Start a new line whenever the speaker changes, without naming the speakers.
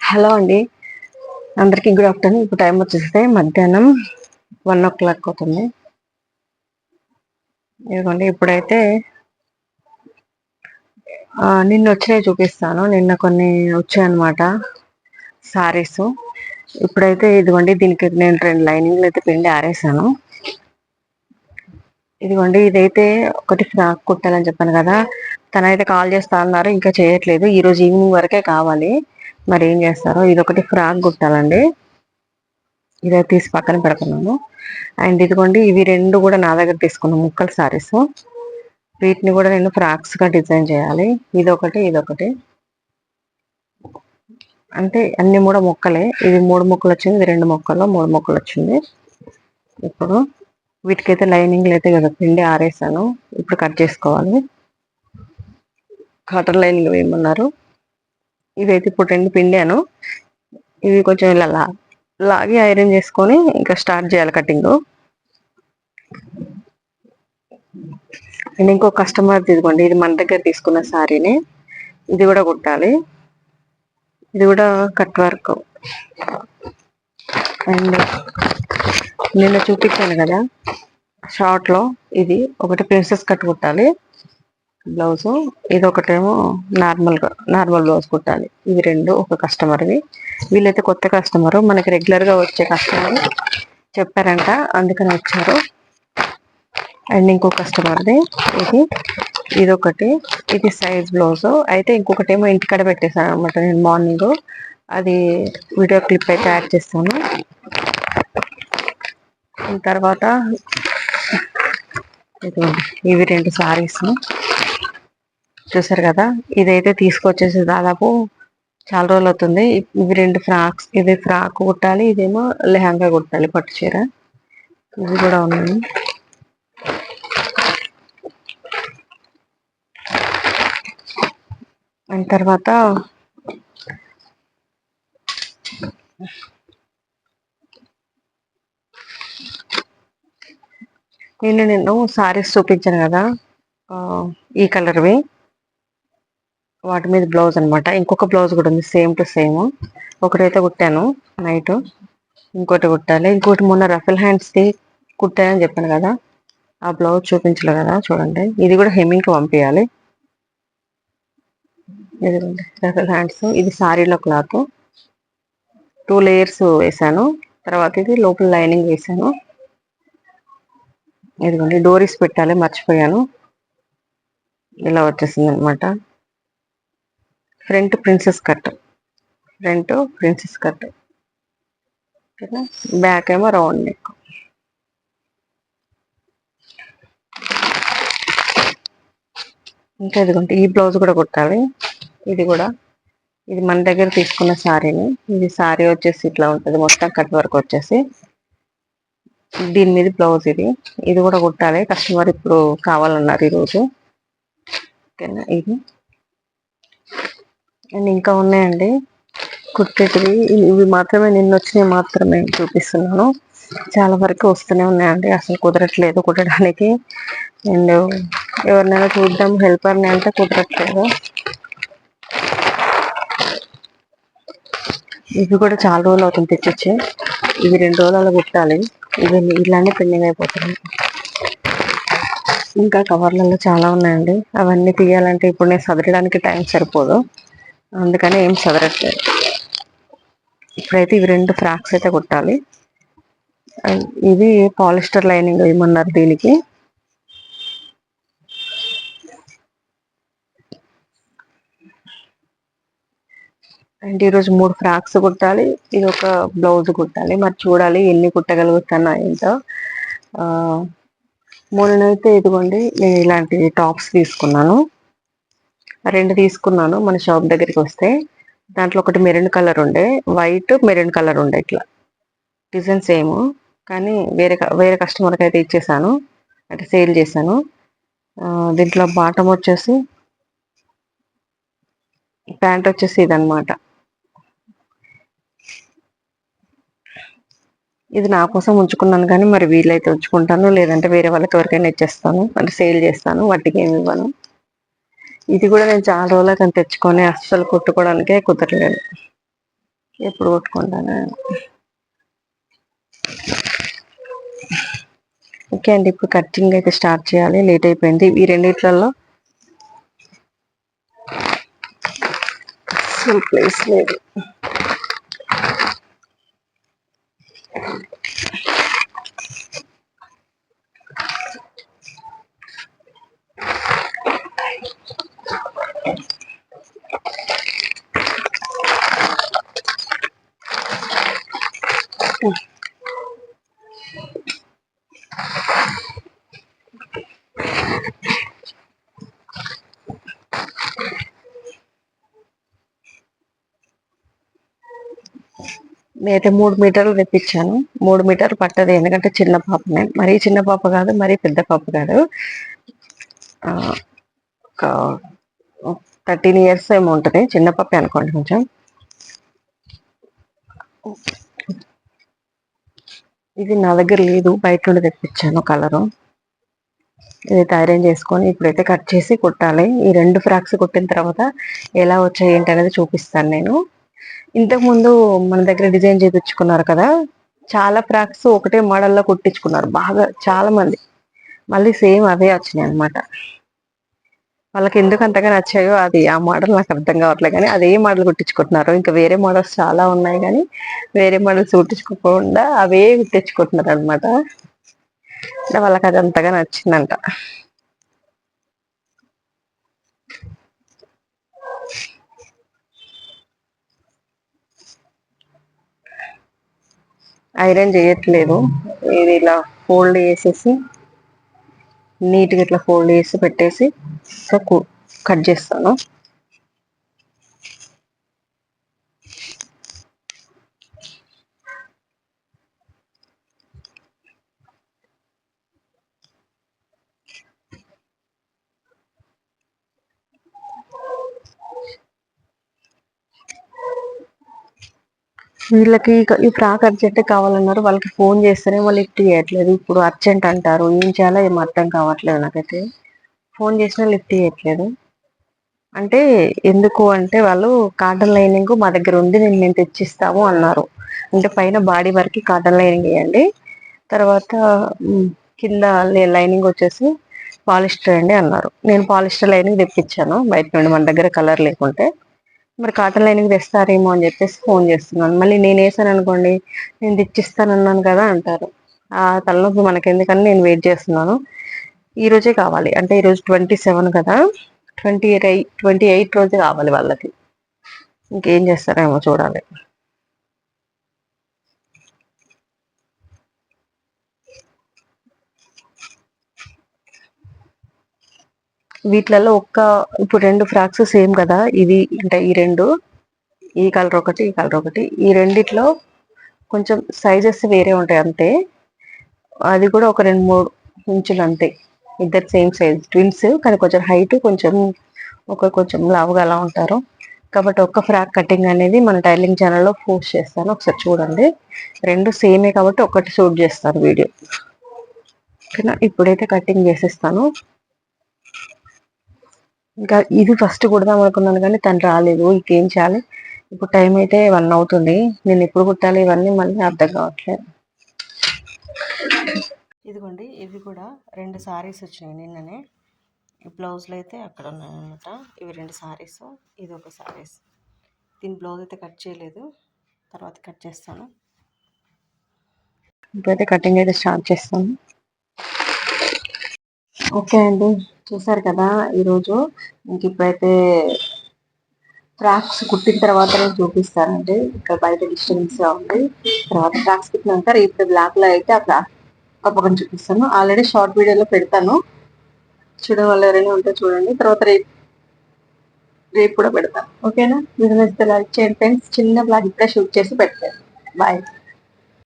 Hello అండి. అందరికీ good afternoon. ఇప్పుడు టైం వచ్చేస్తే మధ్యాహ్నం వన్ ఓ క్లాక్ అవుతుంది. ఇదిగోండి ఇప్పుడైతే నిన్న వచ్చినవి చూపిస్తాను. నిన్న కొన్ని వచ్చాయన్నమాట. సారీస్. ఇప్పుడైతే ఇదిగోండి దీనికి నేను రెండు లైనింగ్లు అయితే పిండి ఆరేసాను. ఇదిగోండి ఇదైతే ఒకటి ఫ్రాక్ కుట్టాలని చెప్పాను కదా. తనైతే కాల్ చేస్తా అన్నారు ఇంకా చేయట్లేదు. ఈరోజు ఈవినింగ్ వరకే కావాలి. మరి ఏం చేస్తారో ఇది ఒకటి ఫ్రాక్ కుట్టాలండి. ఇదే తీసి పక్కన పెడుతున్నాను. అండ్ ఇదిగోండి ఇవి రెండు కూడా నా దగ్గర తీసుకున్నాను ముక్కల సారీస్. వీటిని కూడా నేను ఫ్రాక్స్గా డిజైన్ చేయాలి. ఇదొకటి ఇదొకటి. అంటే అన్ని కూడా మొక్కలే. ఇది మూడు మొక్కలు వచ్చింది ఇది రెండు మొక్కలు మూడు మొక్కలు వచ్చింది. ఇప్పుడు వీటికైతే లైనింగ్లు అయితే కదా పిండి ఆరేసాను. ఇప్పుడు కట్ చేసుకోవాలి. కాటన్ లైనింగ్ వేయమన్నారు ఇదైతే ఇప్పుడు రెండు పిండాను. ఇవి కొంచెం ఇలా లాగి ఐరన్ చేసుకొని ఇంకా స్టార్ట్ చేయాలి కటింగ్. అండ్ ఇంకో కస్టమర్ తీసుకోండి ఇది మన దగ్గర తీసుకున్న శారీని ఇది కూడా కుట్టాలి. ఇది కూడా కట్ వర్క్. అండ్ నిన్న చూపించాను కదా షార్ట్లో ఇది ఒకటి ప్రిన్సెస్ కట్ కుట్టాలి. బ్లౌజ్. ఇది ఒకటేమో నార్మల్గా నార్మల్ బ్లౌజ్ కుట్టాలి. ఇవి రెండు ఒక కస్టమర్వి. వీళ్ళైతే కొత్త కస్టమర్. మనకి రెగ్యులర్గా వచ్చే కస్టమర్ చెప్పారంట. అందుకని వచ్చారు. అండ్ ఇంకో కస్టమర్ది. ఇది ఇది ఒకటి ఇది సైజ్ బ్లౌజ్. అయితే ఇంకొకటి ఏమో ఇంటికాడ పెట్టేశాను అనమాట నేను మార్నింగ్. అది వీడియో క్లిప్ అయితే యాడ్ చేస్తాను. తర్వాత ఇవి రెండు సారీస్. చూసారు కదా? ఇదైతే తీసుకొచ్చేసి దాదాపు చాలా రోజులు అవుతుంది. ఇవి రెండు ఫ్రాక్స్ ఇది ఫ్రాక్ కుట్టాలి ఇదేమో లెహంగా కుట్టాలి పట్టు చీర. ఇవి కూడా ఉన్నాయి. అండ్ తర్వాత నేను నిన్ను సారీస్ చూపించాను కదా ఈ కలర్వి. వాటి మీద బ్లౌజ్ అనమాట ఇంకొక బ్లౌజ్ కూడా ఉంది సేమ్ టు సేమ్. ఒకటైతే కుట్టాను నైట్. ఇంకోటి కుట్టాలి. ఇంకోటి మొన్న రఫల్ హ్యాండ్స్ది కుట్టాయని చెప్పాను కదా. ఆ బ్లౌజ్ చూపించలే కదా చూడండి. ఇది కూడా హెమ్మింగ్కి పంపించాలి ఇదిగోండి రఫల్ హ్యాండ్స్. ఇది సారీలో క్లాత్. టూ లేయర్స్ వేసాను. తర్వాత ఇది లోపల లైనింగ్ వేసాను. ఇదిగోండి డోరీస్ పెట్టాలి మర్చిపోయాను. ఇలా వచ్చేసింది అనమాట front princess cut. Front princess cut. Back ఏమో రౌండ్ నెక్. ఇంకా ఇదిగోండి ఈ బ్లౌజ్ కూడా కుట్టాలి. ఇది కూడా. ఇది మన దగ్గర తీసుకున్న శారీని ఇది శారీ వచ్చేసి ఇట్లా ఉంటుంది. మొత్తం కట్ వరకు వచ్చేసి. దీని మీద బ్లౌజ్ ఇది. ఇది కూడా కుట్టాలి. కస్టమర్ ఇప్పుడు కావాలన్నారు ఈరోజు. ఓకేనా? ఇది. అండ్ ఇంకా ఉన్నాయండి. కుట్టేటివి ఇవి మాత్రమే నిన్న వచ్చినవి మాత్రమే చూపిస్తున్నాను. చాలా వరకు వస్తూనే ఉన్నాయండి. అసలు కుదరట్లేదు కుట్టడానికి. అండ్ ఎవరినైనా చూద్దాం హెల్పర్ని అంటే కుదరట్లేదు. ఇవి కూడా చాలా రోజులు అవుతుంది తెచ్చిచ్చి. ఇవి రెండు రోజులు కుట్టాలి. ఇవి ఇలానే పెండింగ్ అయిపోతుంది ఇంకా కవర్లలో చాలా ఉన్నాయండి. అవన్నీ తీయాలంటే ఇప్పుడు నేను సదరడానికి టైం సరిపోదు. అందుకని ఏం చదరట్లేదు. ఇప్పుడైతే ఇవి రెండు ఫ్రాక్స్ అయితే కుట్టాలి. ఇది పాలిస్టర్ లైనింగ్ ఏమన్నారు దీనికి. అండ్ ఈరోజు మూడు ఫ్రాక్స్ కుట్టాలి. ఇది ఒక బ్లౌజ్ కుట్టాలి. మరి చూడాలి ఎన్ని కుట్టగలుగుతానా ఏంటో. మూడునైతే ఇదిగోండి నేను ఇలాంటి టాప్స్ తీసుకున్నాను. రెండు తీసుకున్నాను మన షాప్ దగ్గరికి వస్తే. దాంట్లో ఒకటి మెరూన్ కలర్ ఉండే వైట్ మెరూన్ కలర్ ఉండే ఇట్లా. డిజైన్ సేమ్ కానీ వేరే వేరే కస్టమర్కి అయితే ఇచ్చేసాను. అంటే సేల్ చేశాను. దీంట్లో బాటం వచ్చేసి ప్యాంట్ వచ్చేసి ఇదనమాట ఇది నా కోసం ఉంచుకున్నాను కానీ మరి వీలైతే ఉంచుకుంటాను లేదంటే వేరే వాళ్ళకి ఎవరికైనా ఇచ్చేస్తాను. అంటే సేల్ చేస్తాను వాటికి ఏమి ఇవ్వను. ఇది కూడా నేను చాలా రోజులకి తెచ్చుకొని అస్సలు కుట్టుకోవడానికే కుదరలేదు. ఎప్పుడు కొట్టుకుంటాను ఓకే అండి ఇప్పుడు కటింగ్ అయితే స్టార్ట్ చేయాలి. లేట్ అయిపోయింది. ఈ రెండిట్లలో అసలు ప్లేస్ లేదు. నేనైతే మూడు మీటర్లు తెప్పించాను. మూడు మీటర్లు పట్టదు. ఎందుకంటే చిన్న పాపనే. మరీ చిన్న పాప కాదు మరీ పెద్ద పాప కాదు. ఒక థర్టీన్ ఇయర్స్ ఏమో ఉంటుంది. చిన్న పాప అనుకోండి కొంచెం. ఇది నా దగ్గర లేదు. బయట నుండి తెప్పించాను కలరు. ఇదైతే ఐరన్ చేసుకొని ఇప్పుడైతే కట్ చేసి కుట్టాలి. ఈ రెండు ఫ్రాక్స్ కుట్టిన తర్వాత ఎలా వచ్చాయి ఏంటి అనేది చూపిస్తాను నేను. ఇంతకుముందు మన దగ్గర డిజైన్ చేయించుకున్నారు కదా చాలా ఫ్రాక్స్ ఒకటే మోడల్లో కుట్టించుకున్నారు బాగా చాలా మంది. మళ్ళీ సేమ్ అవే వచ్చినాయి అనమాట వాళ్ళకి ఎందుకు అంతగా నచ్చాయో అది ఆ మోడల్ నాకు అర్థం కావట్లేదు కానీ అదే మోడల్ కుట్టించుకుంటున్నారు. ఇంకా వేరే మోడల్స్ చాలా ఉన్నాయి కానీ వేరే మోడల్స్ కుట్టించుకోకుండా అవే కుట్టించుకుంటున్నారు అనమాట వాళ్ళకి అది అంతగా నచ్చిందంట. ఐరన్ చేయట్లేదు. ఇది ఇలా ఫోల్డ్ చేసేసి నీట్గా ఇట్లా ఫోల్డ్ చేసి పెట్టేసి కట్ చేస్తాను. వీళ్ళకి ఈ ఫ్రాక్ అర్జెంట్ కావాలన్నారు. వాళ్ళకి ఫోన్ చేస్తేనే వాళ్ళు లిఫ్ట్ చేయట్లేదు ఇప్పుడు అర్జెంట్ అంటారు. ఏం చేయాలో ఏం అర్థం కావట్లేదు నాకైతే. ఫోన్ చేసినా లిఫ్ట్ చేయట్లేదు అంటే ఎందుకు అంటే వాళ్ళు కాటన్ లైనింగ్ మా దగ్గర ఉంది. నేను మేము తెచ్చిస్తాము అన్నారు. అంటే పైన బాడీ వరకు కాటన్ లైనింగ్ వేయండి. తర్వాత కింద లైనింగ్ వచ్చేసి పాలిస్టర్ అండి అన్నారు. నేను పాలిస్టర్ లైనింగ్ తెప్పించాను. బయట నుండి మన దగ్గర కలర్ లేకుంటే. మరి కాటన్ లైనింగ్ తెస్తారేమో అని చెప్పేసి ఫోన్ చేస్తున్నాను. మళ్ళీ నేను వేసాను అనుకోండి నేను తెచ్చిస్తానన్నాను కదా అంటారు. ఆ తలనొప్పి మనకెందుకని నేను వెయిట్ చేస్తున్నాను. ఈ రోజే కావాలి. అంటే ఈరోజు ట్వంటీ సెవెన్ కదా. ట్వంటీ ఎయిట్ ట్వంటీ ఎయిట్ రోజే కావాలి వాళ్ళకి. ఇంకేం చేస్తారేమో చూడాలి. వీటిలలో ఒక్క ఇప్పుడు రెండు ఫ్రాక్స్ సేమ్ కదా? ఇది అంటే ఈ రెండు. ఈ కలర్ ఒకటి ఈ కలర్ ఒకటి. ఈ రెండిట్లో కొంచెం సైజెస్ వేరే ఉంటాయి అంతే. అది కూడా ఒక రెండు మూడు ఇంచులు అంతే. ఇద్దరు సేమ్ సైజ్. ట్విన్స్ కానీ కొంచెం హైట్ కొంచెం ఒక కొంచెం లావుగా అలా ఉంటారు. కాబట్టి ఒక్క ఫ్రాక్ కటింగ్ అనేది మన టైలింగ్ ఛానల్లో పోస్ట్ చేస్తాను. ఒకసారి చూడండి. రెండు సేమే కాబట్టి ఒకటి షూట్ చేస్తాను వీడియో. ఓకేనా? ఇప్పుడైతే కటింగ్ చేసేస్తాను. ఇంకా ఇది ఫస్ట్ కుడదాం అనుకున్నాను కానీ తను రాలేదు. ఇంకేం చేయాలి? ఇప్పుడు టైం అయితే వన్ అవుతుంది. నేను ఎప్పుడు కుట్టాలి? ఇవన్నీ మళ్ళీ అర్థం కావట్లేదు. ఇదిగోండి ఇవి కూడా రెండు సారీస్ వచ్చినాయి నిన్ననే. ఈ బ్లౌజ్లు అయితే అక్కడ ఉన్నాయన్నమాట. ఇవి రెండు సారీస్ ఇది ఒక సారీస్ దీని బ్లౌజ్ అయితే కట్ చేయలేదు. తర్వాత కట్ చేస్తాను. ఇప్పుడైతే కటింగ్ అయితే స్టార్ట్ చేస్తాను. ఓకే అండి. చూసారు కదా ఈరోజు ఇంక ఇప్పుడైతే ట్రాక్స్ కుట్టిన తర్వాత నేను చూపిస్తానండి. ఇక్కడ బయట డిస్టర్బెన్స్గా ఉంది. తర్వాత ట్రాక్స్ కుట్టినాక రేపు బ్లాక్లో అయితే ఆ ఫ్రాక్ తప్పకుండా చూపిస్తాను. ఆల్రెడీ షార్ట్ వీడియోలో పెడతాను. చూడడం వల్ల ఎవరైనా ఉంటే చూడండి. తర్వాత రేపు రేపు కూడా పెడతాను. ఓకేనా? వీడియో నచ్చితే లైక్ చేయండి ఫ్రెండ్స్ చిన్న బ్లాక్ ఇక్కడ షూట్ చేసి పెడతాను బాయ్